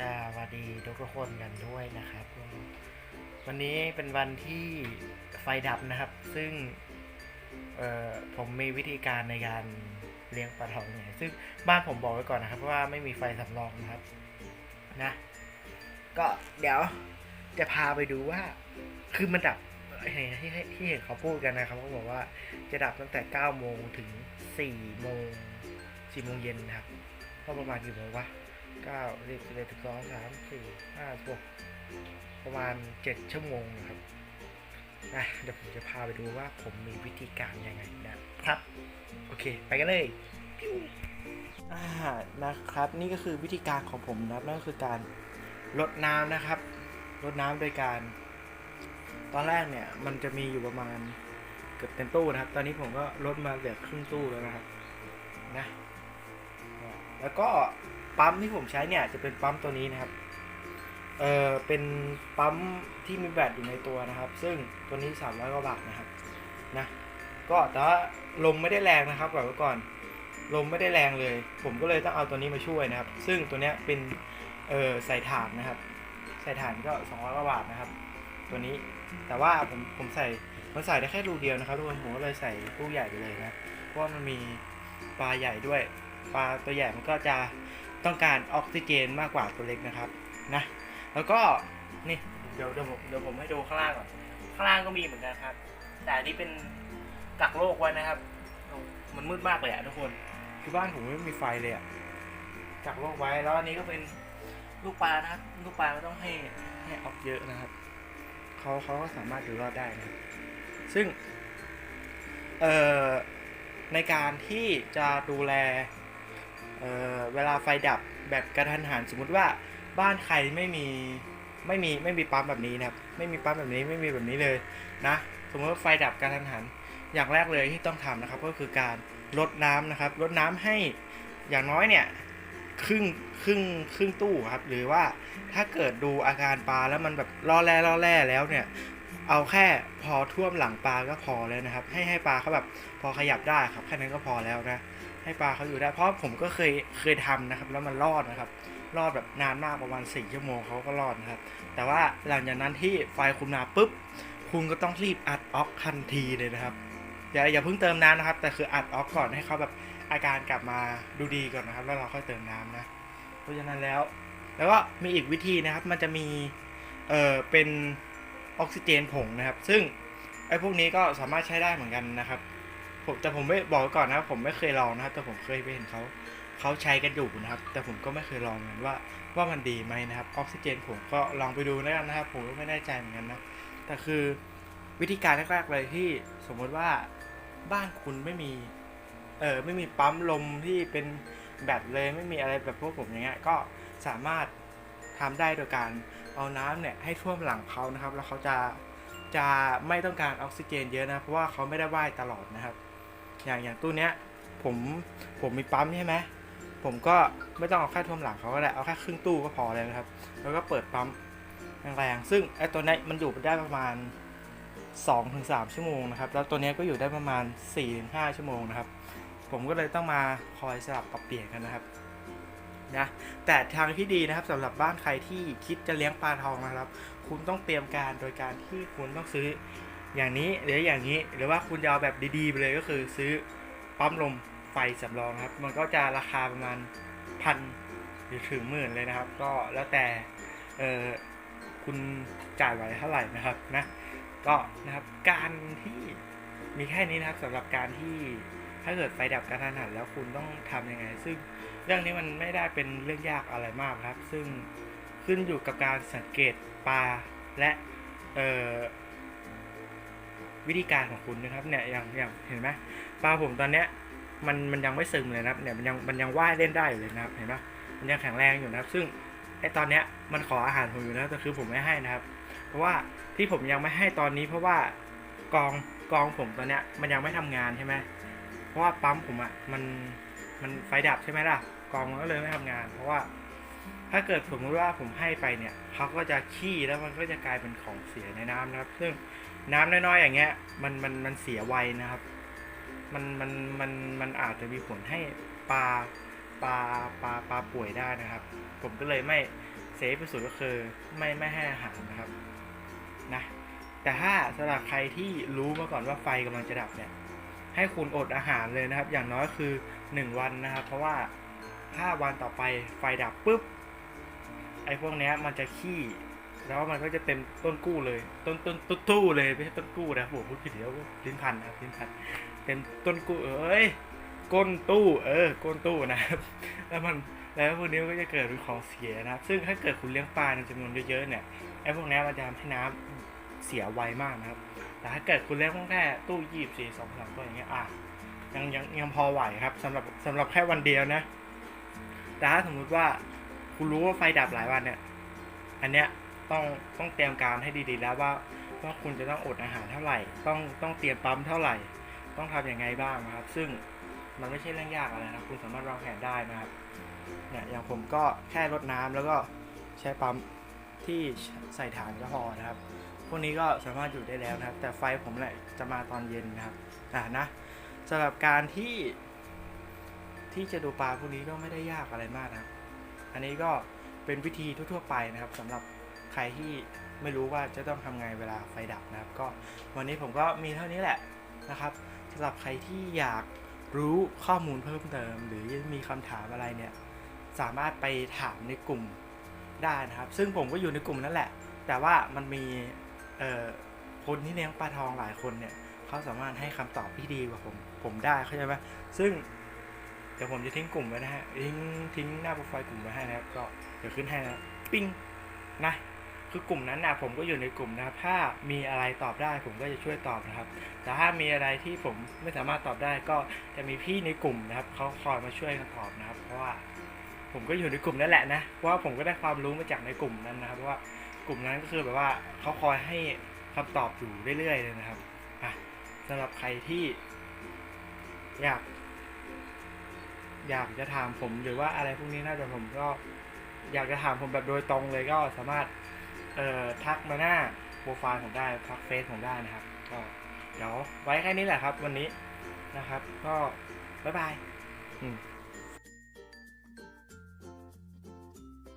สวัสดีทุกคนกันด้วยนะครับ วันนี้เป็นวันที่ไฟดับนะครับ ซึ่งผมมีวิธีการในการเลี้ยงปลาทองเนี่ยซึ่งบ้านผมบอกไว้ก่อนนะครับว่าไม่มีไฟสำรองนะครับนะก็เดี๋ยวจะพาไปดูว่า คือมันดับที่ที่เห็นเขาพูดกันนะครับเขาบอกว่าจะดับตั้งแต่9โมงถึง4โมง4โมงเย็นนะครับ ก็ประมาณกี่โมงวะ9 10 11 12 3 4 5 6ประมาณ7ชั่วโมงนะครับนะเดี๋ยวผมจะพาไปดูว่าผมมีวิธีการยังไงนะครับ โอเค ไปกันเลยอ่านะครับ นี่ก็คือวิธีการของผมนะครับนั่นก็คือการลดน้ำนะครับลดน้ำโดยการ ตอนแรกเนี่ยมันจะมีอยู่ประมาณเกือบเต็มตู้นะครับ ตอนนี้ผมก็ลดมาเหลือครึ่งตู้แล้วนะครับ แล้วก็ปั๊มที่ผมใช้เนี่ยจะเป็นปั๊มตัวนี้นะครับ เออเป็นปั๊มที่มีแบตอยู่ในตัวนะครับ ซึ่งตัวนี้ 300กว่าบาทนะครับ นะ ก็แต่ว่าลมไม่ได้แรงนะครับแบบไว้ก่อน ลมไม่ได้แรงเลย ผมก็เลยต้องเอาตัวนี้มาช่วยนะครับ ซึ่งตัวเนี้ยเป็น เออใส่ถ่านนะครับ ใส่ถ่านก็200กว่าบาทนะครับ ตัวนี้ แต่ว่าผมผมใส่ มันใส่ได้แค่รูเดียวนะครับทุกคน ผมก็เลยใส่ตู้ใหญ่ไปเลยนะ เพราะว่ามันมีปลาใหญ่ด้วย ปลาตัวใหญ่มันก็จะต้องการออกซิเจนมากกว่าตัวเล็กนะครับนะแล้วก็นี่เดี๋ยวเดี๋ยวผมเดี๋ยวผมให้ดูข้างล่างก่อนข้างล่างก็มีเหมือนกันครับ แต่อันนี้เป็นกักโลกไว้นะครับ มันมืดมากเลยอะทุกคนคือบ้านผมไม่มีไฟเลยอะกักโลกไว้แล้วอันนี้ก็เป็นลูกปลานะครับลูกปลาก็ต้องให้ให้ออกเยอะนะครับเขาเขาก็สามารถอยู่รอดได้นะซึ่งเอ่อในการที่จะดูแล เอ่อเวลาไฟดับแบบกระทันหันสมมุติว่าบ้านใครไม่มีไม่มีไม่มีปั๊มแบบนี้นะครับ ไม่มีปั๊มแบบนี้ไม่มีแบบนี้เลยนะสมมติว่าไฟดับกระทันหัน อย่างแรกเลยที่ต้องทำนะครับก็คือการลดน้ำนะครับลดน้ำให้อย่างน้อยเนี่ยครึ่งครึ่งครึ่งตู้ครับ หรือว่าถ้าเกิดดูอาการปลาแล้วมันแบบล่อแร่ล่อแร่แล้วเนี่ย เอาแค่พอท่วมหลังปลาก็พอเลยนะครับ ให้ให้ปลาเขาแบบพอขยับได้ครับแค่นั้นก็พอแล้วนะ ให้ปลาเขาอยู่ได้ เพราะผมก็เคยเคยทำนะครับ แล้วมันรอดนะครับ รอดแบบนานมากประมาณ4ชั่วโมงเขาก็รอดนะครับ แต่ว่าหลังจากนั้นที่ไฟคุณมาปุ๊บ คุณก็ต้องรีบอัดออกทันทีเลยนะครับ อย่าอย่าเพิ่งเติมน้ำนะครับ แต่คืออัดออกก่อนให้เขาแบบอาการกลับมาดูดีก่อนนะครับ แล้วเราค่อยเติมน้ำนะ เพราะฉะนั้นแล้ว แล้วก็มีอีกวิธีนะครับ มันจะมี เอ่อ เป็นออกซิเจนผงนะครับ ซึ่งไอ้พวกนี้ก็สามารถใช้ได้เหมือนกันนะครับ ผมแต่ผมไม่บอกก่อนนะครับ ผมไม่เคยลองนะครับ แต่ผมเคยไปเห็นเขาเขาใช้กันอยู่นะครับ แต่ผมก็ไม่เคยลองเหมือนว่าว่ามันดีไหมนะครับออกซิเจนผมก็ลองไปดูแล้วกันนะครับ ผมก็ไม่แน่ใจเหมือนกันนะแต่คือวิธีการแรกๆเลยที่สมมติว่าบ้านคุณไม่มีเออไม่มีปั๊มลมที่เป็นแบตเลยไม่มีอะไรแบบพวกผมอย่างเงี้ยก็สามารถทำได้โดยการเอาน้ำเนี่ยให้ท่วมหลังเขานะครับ แล้วเขาจะจะไม่ต้องการออกซิเจนเยอะนะเพราะว่าเขาไม่ได้ว่ายตลอดนะครับ อย่างอย่างตู้เนี้ยผมผมมีปั๊มใช่ไหมผมก็ไม่ต้องเอาแค่ท่วมหลังเขาก็ได้เอาแค่ครึ่งตู้ก็พอเลยนะครับ แล้วก็เปิดปั๊มแรงๆซึ่งไอ้ตัวนี้มันอยู่ได้ประมาณ 2-3 ชั่วโมงนะครับ แล้วตัวนี้ก็อยู่ได้ประมาณ 4-5 ชั่วโมงนะครับ ผมก็เลยต้องมาคอยสลับปรับเปลี่ยนกันนะครับนะแต่ทางที่ดีนะครับสำหรับบ้านใครที่คิดจะเลี้ยงปลาทองนะครับ คุณต้องเตรียมการโดยการที่คุณต้องซื้อ อย่างนี้หรืออย่างนี้หรือว่าคุณจะเอาแบบดีๆไปเลยก็คือซื้อปั๊มลมไฟสำรองนะครับ มันก็จะราคาประมาณพันหรือถึงหมื่นเลยนะครับ ก็แล้วแต่เออคุณจ่ายไหวเท่าไหร่นะครับนะก็นะครับการที่มีแค่นี้นะครับสำหรับการที่ถ้าเกิดไฟดับกระทันหันแล้วคุณต้องทำยังไง ซึ่งเรื่องนี้มันไม่ได้เป็นเรื่องยากอะไรมากครับ ซึ่งขึ้นอยู่กับการสังเกตปลาและเอ่อ วิธีการของคุณนะครับเนี่ยอย่างอย่างเห็นไหมปลาผมตอนเนี้ยมันมันยังไม่ซึมเลยนะครับเนี่ยมันยังมันยังว่ายเล่นได้อยู่เลยนะครับเห็นปะมันยังแข็งแรงอยู่นะครับ ซึ่งไอตอนเนี้ยมันขออาหารผมอยู่นะแต่คือผมไม่ให้นะครับ เพราะว่าที่ผมยังไม่ให้ตอนนี้ เพราะว่ากองกองผมตอนเนี้ยมันยังไม่ทำงานใช่ไหมเพราะว่าปั๊มผมอะ่ะมันมันไฟดับใช่ไหมล่ะ กองมันก็เลยไม่ทำงาน เพราะว่าถ้าเกิดสมมติว่าผมให้ไปเนี่ยเขาก็จะขี้แล้วมันก็จะกลายเป็นของเสียในน้ำนะครับ ซึ่ง น้ำน้อยๆอย่างเงี้ย มันมันมันเสียไวนะครับ มันมันมันมันอาจจะมีผลให้ปลาปลาปลาปลาป่วยได้นะครับ ผมก็เลยไม่เซฟที่สุดก็คือไม่ไม่ให้อาหารนะครับนะแต่ถ้าสำหรับใครที่รู้มาก่อนว่าไฟกำลังจะดับเนี่ย ให้คุณอดอาหารเลยนะครับ อย่างน้อยคือ 1 วันนะครับ เพราะว่าถ้าวันต่อไปไฟดับปุ๊บไอ้พวกเนี้ยมันจะขี้ แล้วมันก็จะเต็มต้นกู้เลย ต้นต้นต้นตู้เลยไม่ใช่ต้นกู้นะผมพูดผิดเดี๋ยวลิ้นพันนะลิ้นพันเต็มต้นกู้เอ้ยก้นตู้ เออก้นตู้นะครับ แล้วมันแล้วพวกนี้ก็จะเกิดเป็นของเสียนะครับซึ่งถ้าเกิดคุณเลี้ยงปลาในจำนวนเยอะๆเนี่ยไอ้พวกนี้มันจะทำให้น้ำเสียไวมากนะครับ แต่ถ้าเกิดคุณเลี้ยงแค่ตู้ยี่สี่สองสามตัวอย่างเงี้ยอะยังยังยังพอไหวครับสำหรับสำหรับแค่วันเดียวนะ แต่ถ้าสมมุติว่าคุณรู้ว่าไฟดับหลายวันเนี่ย อันเนี้ย ต้องต้องเตรียมการให้ดีๆ แล้วว่าว่าคุณจะต้องอดอาหารเท่าไหร่ ต้องต้องเตรียมปั๊มเท่าไหร่ ต้องทำยังไงบ้างนะครับ ซึ่งมันไม่ใช่เรื่องยากอะไรนะคุณสามารถวางแผนได้นะครับเนี่ยอย่างผมก็แค่รดน้ำแล้วก็ใช้ปั๊มที่ใส่ฐานก็พอนะครับ พวกนี้ก็สามารถอยู่ได้แล้วนะครับ แต่ไฟผมแหละจะมาตอนเย็นนะครับอ่านะสำหรับการที่ที่จะดูปลาพวกนี้ก็ไม่ได้ยากอะไรมากนะครับ อันนี้ก็เป็นวิธีทั่วๆไปนะครับสำหรับ ใครที่ไม่รู้ว่าจะต้องทำไงเวลาไฟดับนะครับ ก็วันนี้ผมก็มีเท่านี้แหละนะครับสำหรับใครที่อยากรู้ข้อมูลเพิ่มเติม หรือมีคำถามอะไรเนี่ยสามารถไปถามในกลุ่มได้นะครับ ซึ่งผมก็อยู่ในกลุ่มนั่นแหละ แต่ว่ามันมีคนที่เลี้ยงปลาทองหลายคนเนี่ยเขาสามารถให้คำตอบที่ดีกว่าผมผมได้เข้าใจไหมซึ่งเดี๋ยวผมจะทิ้งกลุ่มไว้นะฮะทิ้งทิ้งหน้าโปรไฟล์กลุ่มไว้ให้นะครับ ก็เดี๋ยวขึ้นให้นะปิ้งนะ คือกลุ่มนั้นนะผมก็อยู่ในกลุ่มนะครับ ถ้ามีอะไรตอบได้ผมก็จะช่วยตอบนะครับ แต่ถ้ามีอะไรที่ผมไม่สามารถตอบได้ก็จะมีพี่ในกลุ่มนะครับเขาคอยมาช่วยกันตอบนะครับ เพราะว่าผมก็อยู่ในกลุ่มนั่นแหละนะว่าผมก็ได้ความรู้มาจากในกลุ่มนั้นนะครับว่ากลุ่มนั้นก็คือแบบว่าเขาคอยให้คำตอบอยู่เรื่อยๆเลยนะครับอะสำหรับใครที่อยาก อยากจะถามผมหรือว่าอะไรพวกนี้น่าจะผมก็อยากจะถามผมแบบโดยตรงเลยก็สามารถ เอ่อทักมาหน้าโปรไฟล์ผมได้ทักเฟซผมได้นะครับ ก็เดี๋ยวไว้แค่นี้แหละครับ วันนี้นะครับ ก็บ๊ายบายอืม